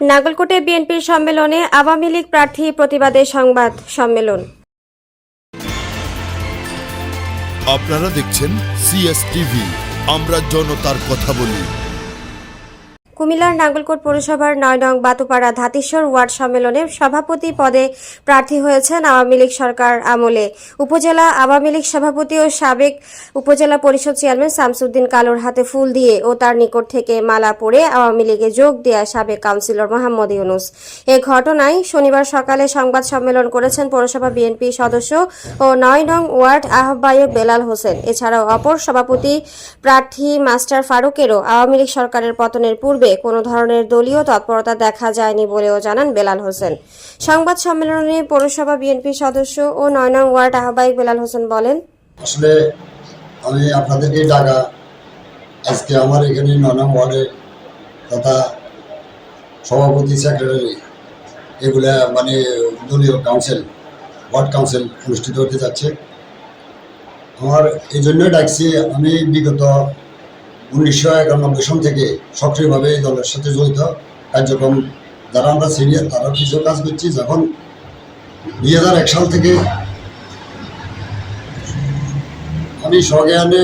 নাগলকোটে বিএনপির সম্মেলনে আওয়ামী লীগ প্রার্থী প্রতিবাদে সংবাদ সম্মেলন। আপনারা দেখছেন সিএস আমরা জনতার কথা বলি। কুমিল্লার নাগলকোট পৌরসভার নয় নং বাতুপাড়া ধাতিশ্বর ওয়ার্ড সম্মেলনে সভাপতি পদে প্রার্থী হয়েছেন আওয়ামী লীগ সরকার আমলে। উপজেলা আওয়ামী লীগ সভাপতি ও সাবেক উপজেলা পরিষদ চেয়ারম্যান শামসুদ্দিন কালোর হাতে ফুল দিয়ে ও তার নিকট থেকে মালা পরে আওয়ামী লীগে যোগ দেয়া সাবেক কাউন্সিলর মোহাম্মদ ইউনুস। এ ঘটনায় শনিবার সকালে সংবাদ সম্মেলন করেছেন পৌরসভা বিএনপি সদস্য ও নয় নং ওয়ার্ড আহ্বায়ক বেলাল হোসেন। এছাড়াও অপর সভাপতি প্রার্থী মাস্টার ফারুকেরও আওয়ামী লীগ সরকারের পতনের পূর্বে কোনো ধরনের দলীয় তৎপরতা দেখা যায়নি বলেও জানান বেলাল হোসেন। সংবাদ সম্মেলনে পৌরসভা বিএনপি সদস্য ও নয় নং ওয়ার্ড আহ্বায়ক বেলাল হোসেন বলেন, আসলে আমি আপনাদেরকে ডাকা। আজকে আমার এখানে নানা ওয়ার্ডে তথা সভাপতি, সেক্রেটারি এগুলা মানে দলীয় কাউন্সিল, ওয়ার্ড কাউন্সিল অনুষ্ঠিত হতে যাচ্ছে। আমার এই জন্যই ডাকছি, আমি বিগত উনিশশো একানব্বই সন থেকে সক্রিয়ভাবে এই দলের সাথে জড়িত কার্যক্রম যারা আমরা সিনিয়র তারা কিছু কাজ করছি। যখন দুই হাজার এক সাল থেকে আমি সজ্ঞানে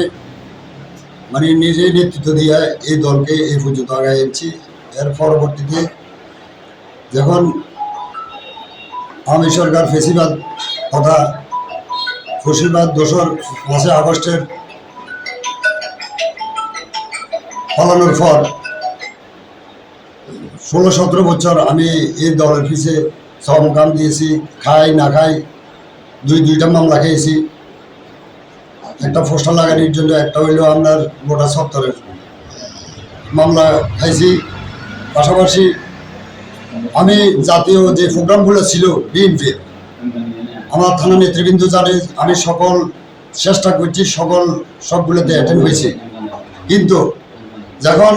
মানে নিজেই নেতৃত্ব দিয়ে এই দলকে এই পর্যন্ত আগায় এনেছি। এর পরবর্তীতে যখন আমি সরকার ফেসিবাদ তথা ফসিবাদ দোসর পাঁচই আগস্টের ফলানোর পর ষোলো সতেরো বছর আমি এই দলের পিছিয়ে কাম দিয়েছি, খাই না খাই, দুই দুইটা মামলা খেয়েছি। একটা পোস্টার লাগানোর জন্য একটা হইল আপনার গোটা সত্তরের মামলা খাইছি। পাশাপাশি আমি জাতীয় যে প্রোগ্রামগুলো ছিল বিএনপির আমার থানা নেতৃবৃন্দ জানে, আমি সকল চেষ্টা করছি, সকল সবগুলোতে অ্যাটেন্ড হয়েছি। কিন্তু যখন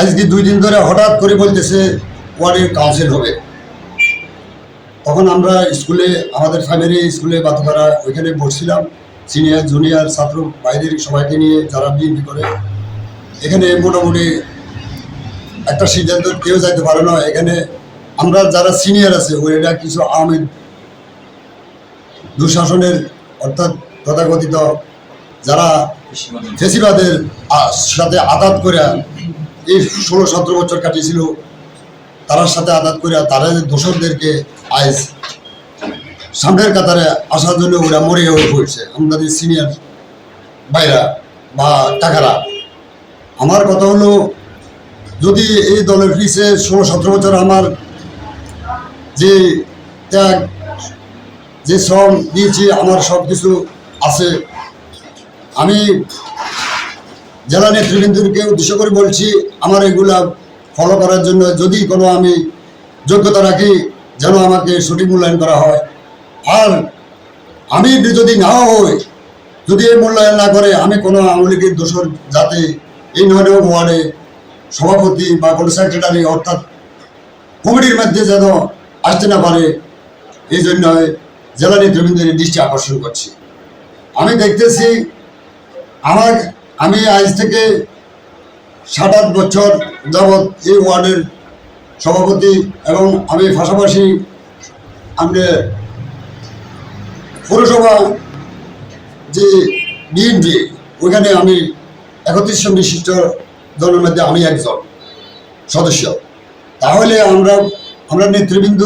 আজকে দুই দিন ধরে হঠাৎ করে বলতেছে ওয়ার্ডের কাউন্সিল হবে, তখন আমরা স্কুলে, আমাদের ফ্যামিলি স্কুলে বাতুপাড়া ওইখানে বসছিলাম সিনিয়র জুনিয়র ছাত্র বাইরের সবাইকে নিয়ে যারা বিএনপি করে। এখানে মোটামুটি একটা সিদ্ধান্ত কেউ যাইতে পারে না। এখানে আমরা যারা সিনিয়র আছে ওইটা কিছু আওয়ামী দুঃশাসনের অর্থাৎ তথাকথিত যারা ফেসিবাদের সাথে আঘাত করে এই ষোলো সতেরো বছর কাটিয়েছিল তার সাথে আঘাত করে তারা যে দোষরদেরকে আইস সামনের কাতারে আসার জন্য ওরা মরে হয়ে পড়ছে। আমাদের সিনিয়র ভাইরা বা টাকারা আমার কথা হলো, যদি এই দলের পিছে ষোলো সতেরো বছর আমার যে ত্যাগ, যে শ্রম দিয়েছি, আমার সব কিছু আছে আমি জেলা নেতৃবৃন্দকে উদ্দেশ্য করে বলছি, আমার এগুলা ফলো করার জন্য যদি কোনো আমি যোগ্যতা রাখি, যেন আমাকে সঠিক মূল্যায়ন করা হয়। আর আমি যদি না হই, যদি এই মূল্যায়ন না করে, আমি কোনো আওয়ামী লীগের দোষর যাতে এই নয় ওয়ার্ডে সভাপতি বা কোনো সেক্রেটারি অর্থাৎ কমিটির মধ্যে যেন আসতে না পারে, এই জন্য জেলা নেতৃবৃন্দের দৃষ্টি আকর্ষণ করছি। আমি দেখতেছি আমার আমি আজ থেকে সাত আট বছর যাবৎ এই ওয়ার্ডের সভাপতি এবং আমি পাশাপাশি আমরা পৌরসভা যে বিএনপি ওইখানে আমি একত্রিশ বিশিষ্ট দলের মধ্যে আমি একজন সদস্য। তাহলে আমরা আমরা নেতৃবৃন্দ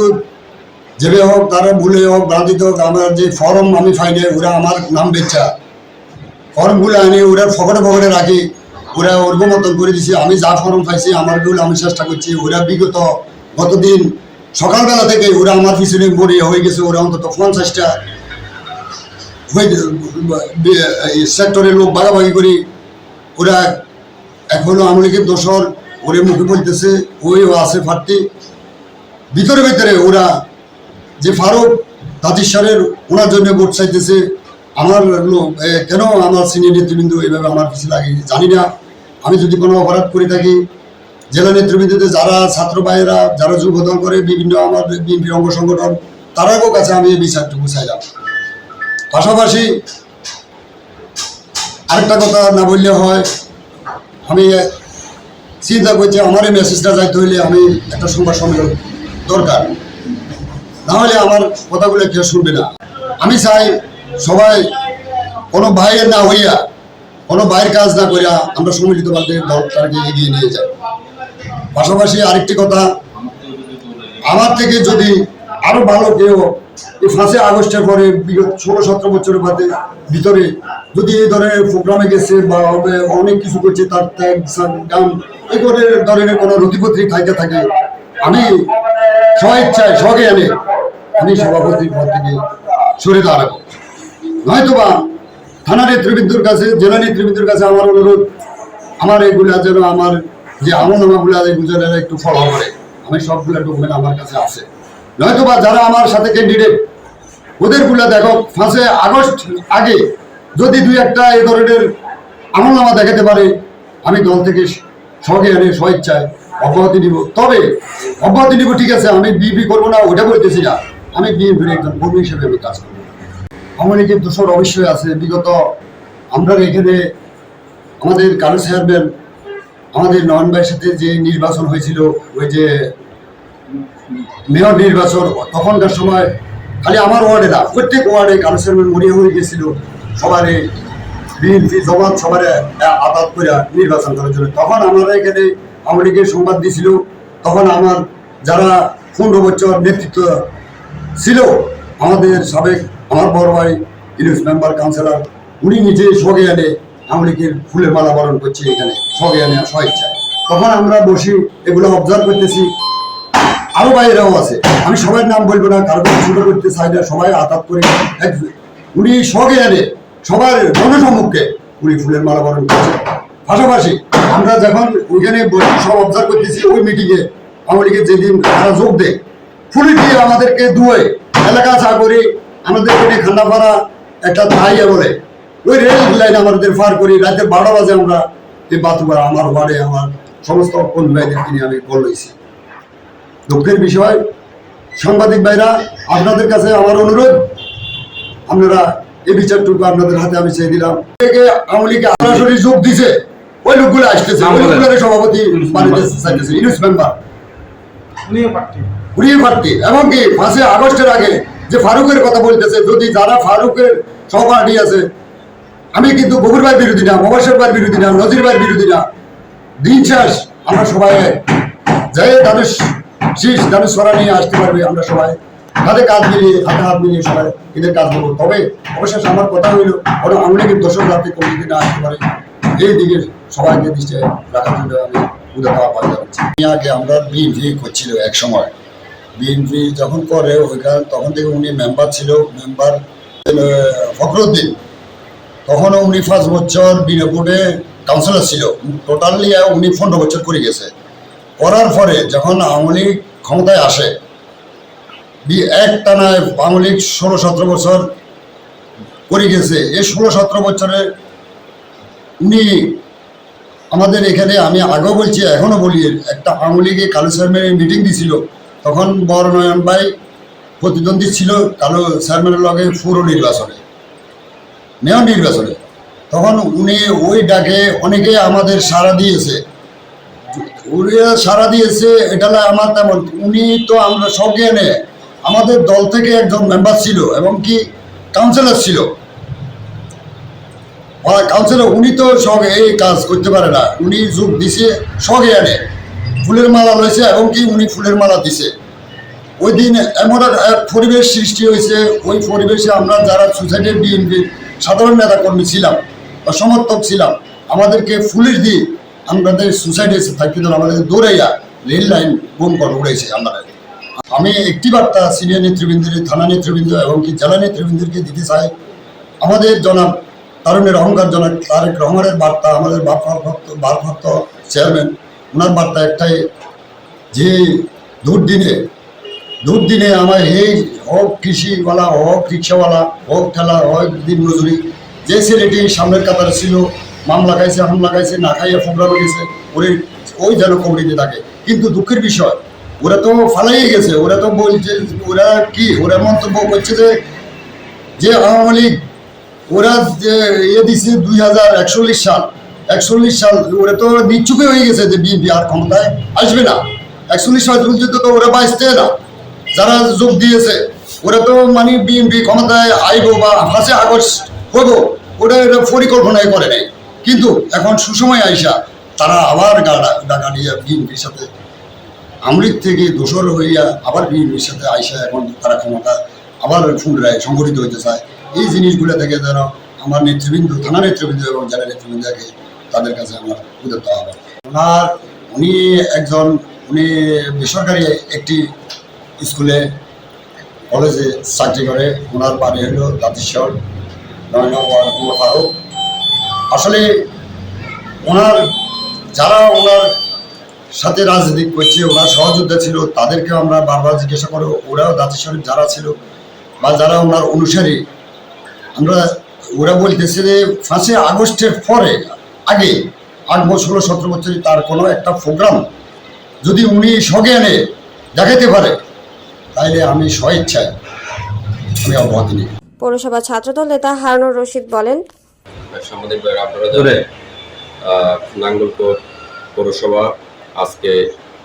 যেভাবে হোক, তারা ভুলে হোক ভ্রান্তিতে হোক, আমরা যে ফর্ম আমি ফাইনে ওরা আমার নাম বেচা। ফর্মগুলো আনি ওরা ফকটে ফকটে রাখি, ওরা ওরকম মতন করে দিছি। আমি যা ফর্ম পাইছি আমারগুলো আমি চেষ্টা করছি। ওরা বিগত গতদিন সকালবেলা থেকে ওরা আমার পিছনে মরিয়া হয়ে গেছে। ওরা অন্তত পঞ্চাশটা সেক্টরের লোক ভাগাভাগি করি ওরা এখনও আওয়ামী লীগের দোসর ওরে মুখে বলতেছে, ওই আছে ফাটতি। ভিতরে ভিতরে ওরা যে ফারুক তাতিশ্বরের ওনার জন্য ভোট চাইতেছে। আমার লোক কেন আমার সিনিয়র নেতৃবৃন্দ এইভাবে আমার পিছিয়ে লাগে জানি না। আমি যদি কোনো অপরাধ করে থাকি, জেলা নেতৃবৃন্দতে যারা ছাত্র ভাইয়েরা, যারা যুব দল করে, বিভিন্ন আমার বিএনপির অঙ্গ সংগঠন, তারাও কাছে আমি এই বিচারটুকু চাইলাম। পাশাপাশি আরেকটা কথা না বললে হয়, আমি চিন্তা করছি আমার এই মেসেজটা যাইতে হইলে আমি একটা সংবাদ সম্মেলন দরকার। নাহলে আমার কথাগুলো কেউ শুনবে না। আমি চাই সবাই কোনো ভাইয়ের না হইয়া, কোনো ভাইয়ের কাজ না করিয়া আমরা সম্মিলিতভাবে দলটাকে এগিয়ে নিয়ে যাই। পাশাপাশি আরেকটি কথা, আমার থেকে যদি আরও ভালো কেউ এই ফাঁসে আগস্টের পরে বিগত ষোলো সতেরো বছরের বাদে ভিতরে যদি এই ধরনের প্রোগ্রামে গেছে বা হবে, অনেক কিছু করছে, তার ত্যাগ গান, এই ধরনের কোনো নথিপত্রি খাইতে থাকে, আমি স্বইচ্ছায় সগে এনে আমি সভাপতির পদ থেকে সরে দাঁড়াবো। নয়তোবা থানা নেতৃবৃন্দুর কাছে, জেলা নেতৃবৃন্দুর কাছে আমার অনুরোধ, আমার এগুলা যেন আমার যে আমলনামাগুলা এগুলো যেন একটু ফলো করে। আমি সবগুলা ডকুমেন্ট আমার কাছে আছে। নয়তোবা যারা আমার সাথে ক্যান্ডিডেট ওদেরগুলা দেখো ফাঁসে আগস্ট আগে যদি দুই একটা এই ধরনের আমলনামা দেখাতে পারে, আমি দল থেকে এনে স্বেচ্ছায় অব্যাহতি নিব। তবে অব্যাহতি নিব ঠিক আছে, আমি বিপি করব না ওটা বলতেছি না। আমি বিএনপির একজন কর্মী হিসেবে আমি কাজ করব। এখানে দোষর অবশ্যই আছে। বিগত আমরা এখানে আমাদের কারও চেয়ারম্যান, আমাদের নয়ন ভাইয়ের সাথে যে নির্বাচন হয়েছিল, ওই যে মেয়র নির্বাচন, তখনকার সময় খালি আমার ওয়ার্ডে না, প্রত্যেক ওয়ার্ডে কারও চেয়ারম্যান মরিয়া হয়ে গেছিল। সবারে বিএনপি জমাত সবারে আপাত করে নির্বাচন করার জন্য। তখন আমরা এখানে আওয়ামী সংবাদ দিয়েছিল তখন আমার যারা পনেরো বছর নেতৃত্ব ছিল, আমাদের সাবেক আমার বড় ভাই ইউনিস মেম্বার কাউন্সিলর, উনি নিজে সগে আনে আওয়ামী লীগের ফুলের মালা বরণ করছে এখানে, সগে আনে স্বেচ্ছা তখন আমরা বসি এগুলো অবজার্ভ করতেছি। আরও বাইরেও আছে। আমি সবার নাম বলব না, কারও ছোট করতে চাই না, সবাই আতাত করে উনি সগে আনে সবার জনসম্মুখে উনি ফুলের মালা বরণ করছে। পাশাপাশি আমরা যখন ওইখানে বসে সব অবজার্ভ করতেছি, ওই মিটিংয়ে আওয়ামী যেদিন তারা যোগ দেয়, ফুলি দিয়ে আমাদেরকে দুয়ে এলাকা চাকরি আমাদের এখানে খান্ডাপাড়া একটা তাইয়া বলে ওই রেল লাইন আমাদের পার করি রাতে বারো বাজে আমরা এই বাতুবার আমার ওয়ার্ডে আমার সমস্ত কোন ভাইদেরকে নিয়ে আমি কল লইছি। দুঃখের বিষয় সাংবাদিক ভাইরা আপনাদের কাছে আমার অনুরোধ আপনারা এই বিচারটুকু আপনাদের হাতে আমি চেয়ে দিলাম। থেকে আওয়ামী লীগে সরাসরি যোগ দিছে ওই লোকগুলো আসতেছে ওই লোকগুলোর সভাপতি চাইতেছে ইউনিস মেম্বার। উনিও প্রার্থী। এবং পাঁচই আগস্টের আগে যে ফারুকের কথা বলতেছে, যদি যারা ফারুকের সহপাঠী আছে, আমি কিন্তু গফুর ভাই বিরোধী না মোবাসের ভাই বিরোধী না, নজির ভাই বিরোধী না। দিন শেষ, আমরা সবাই যাই তাদের শীষ তাদের সরা নিয়ে আসতে পারবে আমরা সবাই। হাতে কাজ মিলিয়ে, হাতে হাত মিলিয়ে সবাই এদের কাজ করব। তবে অবশেষ আমার কথা হইল ওরা আওয়ামী লীগের দর্শক যাতে কমিটি না আসতে পারে, এই দিকে সবাইকে দৃষ্টি রাখার জন্য আমি উদাহরণ আহ্বান জানাচ্ছি আগে আমরা বিএনপি করছিল এক সময়। বিএনপি যখন করে, ওইখান তখন থেকে উনি মেম্বার ছিল মেম্বার ফখরুদ্দিন। তখনও উনি পাঁচ বছর বিনাপুরে কাউন্সিলর ছিল। টোটালি উনি পনেরো বছর করে গেছে। করার পরে যখন আওয়ামী লীগ ক্ষমতায় আসে এক টানায় আওয়ামী লীগ ষোলো সতেরো বছর করে গেছে। এই ষোলো সতেরো বছরে উনি আমাদের এখানে, আমি আগেও বলছি, এখনও বলি, একটা আওয়ামী লীগে কালু মিটিং দিছিল। তখন বরনয়ন ভাই প্রতিদ্বন্দ্বী ছিল কালো চেয়ারম্যানের লগে পুরো নির্বাচনে, মেয়র নির্বাচনে। তখন উনি ওই ডাকে অনেকে আমাদের সাড়া দিয়েছে। উনিরা সাড়া দিয়েছে, এটা আমার তেমন, উনি তো আমরা সব জ্ঞানে আমাদের দল থেকে একজন মেম্বার ছিল এবং কি কাউন্সিলর ছিল। কাউন্সিলর উনি তো সব এই কাজ করতে পারে না, উনি যোগ দিছে সগে আনে ফুলের মালা রয়েছে এবং কি উনি ফুলের মালা দিছে। ওই দিন এমন এক- পরিবেশ সৃষ্টি হয়েছে, ওই পরিবেশে আমরা যারা সোসাইটির বিএনপির সাধারণ নেতা কর্মী ছিলাম বা সমর্থক ছিলাম, আমাদেরকে পুলিশ দিয়ে আমাদের সোসাইটি থাকতে দিল আমাদের দৌড়াইয়া রেল লাইন বোম করে উড়েছে আমাদের আমি একটি বার্তা সিনিয়র নেতৃবৃন্দের, থানা নেতৃবৃন্দ এবং কি জেলা নেতৃবৃন্দকে দিতে চাই। আমাদের জনাব তারুণের অহংকার জনক তারেক রহমানের বার্তা, আমাদের ভারপ্রাপ্ত ভারপ্রাপ্ত চেয়ারম্যান ওনার বার্তা একটাই, যে দুর্দিনে দুর্দিনে আমার এই হোক কৃষিওয়ালা, হোক রিক্সাওয়ালা, হোক ঠেলা, হোক দিন মজুরি যে ছেলেটি সামনের কাতারে ছিল, মাম লাগাইছে হামলা লাগাইছে, না খাইয়ে প্রোগ্রামে গেছে, ওরে ওই যেন কমিটিতে থাকে। কিন্তু দুঃখের বিষয়, ওরা তো ফালাই গেছে, ওরা তো বলছে, ওরা কি, ওরা মন্তব্য করছে যে যে আওয়ামী লীগ, ওরা যে ইয়ে দিছে দুই হাজার একচল্লিশ সাল একচল্লিশ সাল, ওরা তো নিচ্ছুপে হয়ে গেছে যে বিএনপি আর ক্ষমতায়। আসবে না। একচল্লিশ সাল পর্যন্ত তো ওরা বাঁচতে না। যারা যোগ দিয়েছে, ওরা তো মানে বিএনপি ক্ষমতায় আইব বা ফাঁসে আগস্ট হইব ওটা এটা পরিকল্পনায় করে নেই। কিন্তু এখন সুসময় আইসা তারা আবার ডাকা নিয়ে বিএনপির সাথে। আমৃত থেকে দোসর হইয়া আবার বিএনপির সাথে আইসা এখন তারা ক্ষমতা আবার পুনরায় সংগঠিত হইতে চায়। এই জিনিসগুলো থেকে যেন আমার নেতৃবৃন্দ, থানা নেতৃবৃন্দ এবং জেলা নেতৃবৃন্দকে তাদের কাছে আমার উদ্যত হবে ওনার, উনি একজন, উনি বেসরকারি একটি স্কুলে, কলেজে চাকরি করে। ওনার বাড়ি হলো কুমার ফারুক। আসলে ওনার, যারা ওনার সাথে রাজনীতি করছে, ওরা সহযোদ্ধা ছিল তাদেরকে আমরা বারবার জিজ্ঞাসা করো ওরাও জাতিস্বরূপ যারা ছিল বা যারা ওনার অনুসারী, আমরা, ওরা বলতেছে যে, পাঁচই আগস্টের পরে আগে আট বছর ষোলো সতেরো বছরে তার কোনো একটা প্রোগ্রাম যদি উনি সজ্ঞানে দেখাতে পারে তাইলে আমি স্বইচ্ছায় আমি অব্যাহতি নিই। পৌরসভা ছাত্রদল নেতা হারুনুর রশিদ বলেন সাংবাদিক আপনারা আহ, নাঙ্গলকোট পৌরসভা আজকে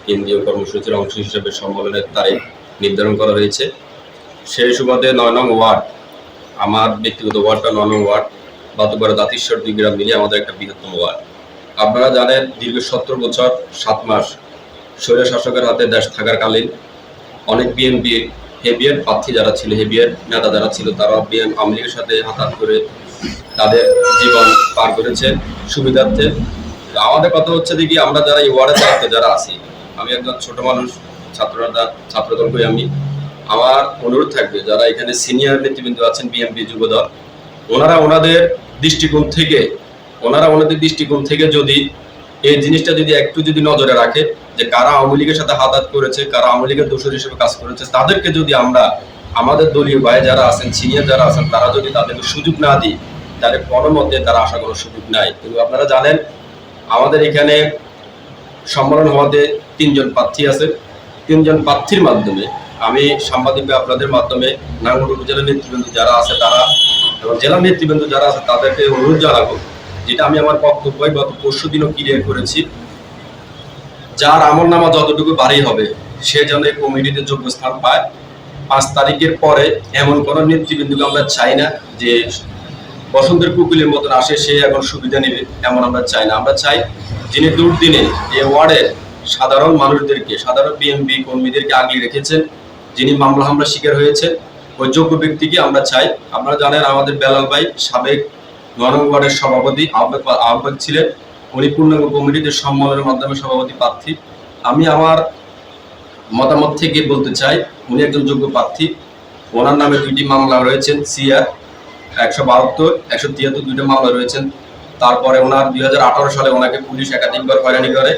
কেন্দ্রীয় কর্মসূচির অংশ হিসেবে সম্মেলনের তারিখ নির্ধারণ করা হয়েছে। সেই সুবাদে নয় নং ওয়ার্ড আমার ব্যক্তিগত ওয়ার্ডটা নয় নং ওয়ার্ড বাতুপাড়া দাতিশ্বর দুই গ্রাম মিলিয়ে আমাদের একটা বৃহত্তম ওয়ার্ড। আপনারা জানেন দীর্ঘ সত্তর বছর, সাত মাস স্বৈর শাসকের হাতে দেশ থাকাকালীন অনেক বিএনপি হেভিয়ার প্রার্থী যারা ছিল হেভিয়ার নেতা যারা ছিল, তারা বিএন আওয়ামী লীগের সাথে হাতাত করে তাদের জীবন পার করেছে সুবিধার্থে। আমাদের কথা হচ্ছে দেখি, আমরা যারা এই ওয়ার্ডের দায়িত্বে যারা আছি, আমি একজন ছোট মানুষ, ছাত্ররা ছাত্রদল করি আমি, আমার অনুরোধ থাকবে, যারা এখানে সিনিয়র নেতৃবৃন্দ আছেন বিএনপি যুবদল ওনারা ওনাদের দৃষ্টিকোণ থেকে, ওনারা ওনাদের দৃষ্টিকোণ থেকে যদি এই জিনিসটা যদি একটু যদি নজরে রাখে, যে কারা আওয়ামী লীগের সাথে হাতাত করেছে, কারা আওয়ামী লীগের দোষর হিসেবে কাজ করেছে, তাদেরকে যদি আমরা, আমাদের দলীয় ভাই যারা আছেন সিনিয়র যারা আছেন, তারা যদি তাদেরকে সুযোগ না দিই, তাহলে কোনো মধ্যে তারা আশা করার সুযোগ নাই। কিন্তু আপনারা জানেন, আমাদের এখানে সম্মেলন হওয়াতে তিনজন প্রার্থী আছে। তিনজন প্রার্থীর মাধ্যমে আমি সাংবাদিক আপনাদের মাধ্যমে নাঙ্গল উপজেলা নেতৃবৃন্দ যারা আছে, তারা এবং জেলা নেতৃবৃন্দ যারা আছে, তাদেরকে অনুরোধ জানাব, যেটা আমি আমার বক্তব্য গত পরশু দিনও ক্লিয়ার করেছি। যার আমল নামা যতটুকু বাড়ি হবে, সে যেন এই কমিটিতে যোগ্য স্থান পায়। পাঁচ তারিখের পরে এমন কোন নেতৃবৃন্দকে আমরা চাই না যে বসন্তের কুকুলের মতন আসে, সে এখন সুবিধা নেবে, এমন আমরা চাই না। আমরা চাই যিনি দুর্দিনে এই ওয়ার্ডের সাধারণ মানুষদেরকে, সাধারণ বিএমপি কর্মীদেরকে আগলে রেখেছেন, যিনি মামলা হামলা শিকার হয়েছেন ওই যোগ্য ব্যক্তিকে আমরা চাই। আপনারা জানেন আমাদের বেলাল ভাই সাবেক নরম ওয়ার্ডের সভাপতি, আহ্বায়ক আহ্বায়ক ছিলেন। উনি পূর্ণাঙ্গ কমিটিতে সম্মেলনের মাধ্যমে সভাপতি প্রার্থী। আমি আমার মতামত থেকে বলতে চাই, উনি একজন যোগ্য প্রার্থী। ওনার নামে দুইটি মামলা রয়েছেন, সিআর একশো বাহাত্তর, একশো তিয়াত্তর দুইটা মামলা রয়েছেন। তারপরে ওনার দুই হাজার আঠারো সালে ওনাকে পুলিশ একাধিকবার হয়রানি করে।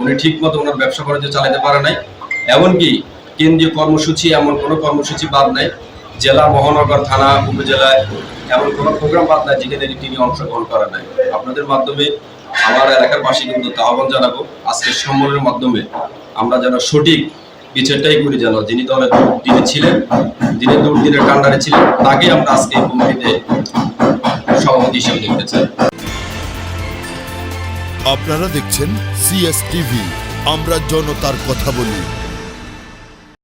উনি ঠিক মতো ওনার ব্যবসা বাণিজ্য চালাতে পারে নাই। এমনকি কেন্দ্রীয় কর্মসূচি, এমন কোনো কর্মসূচি বাদ নাই। জেলা মহানগর থানা উপজেলায় এমন কোনো প্রোগ্রাম বাদ নাই যেখানে তিনি অংশগ্রহণ করে নাই। আপনাদের মাধ্যমে আমার এলাকার বাসী কিন্তু আহ্বান জানাব আজকের সম্মেলনের মাধ্যমে আমরা যেন সঠিক বিচারটাই করি যেন যিনি দলের তিনি ছিলেন, যিনি দুর্দিনের কান্ডারে ছিলেন তাকে আমরা আজকে কমিটিতে সভাপতি হিসেবে দেখতে চাই। আপনারা দেখছেন সিএস টিভি আমরা জনতার কথা বলি।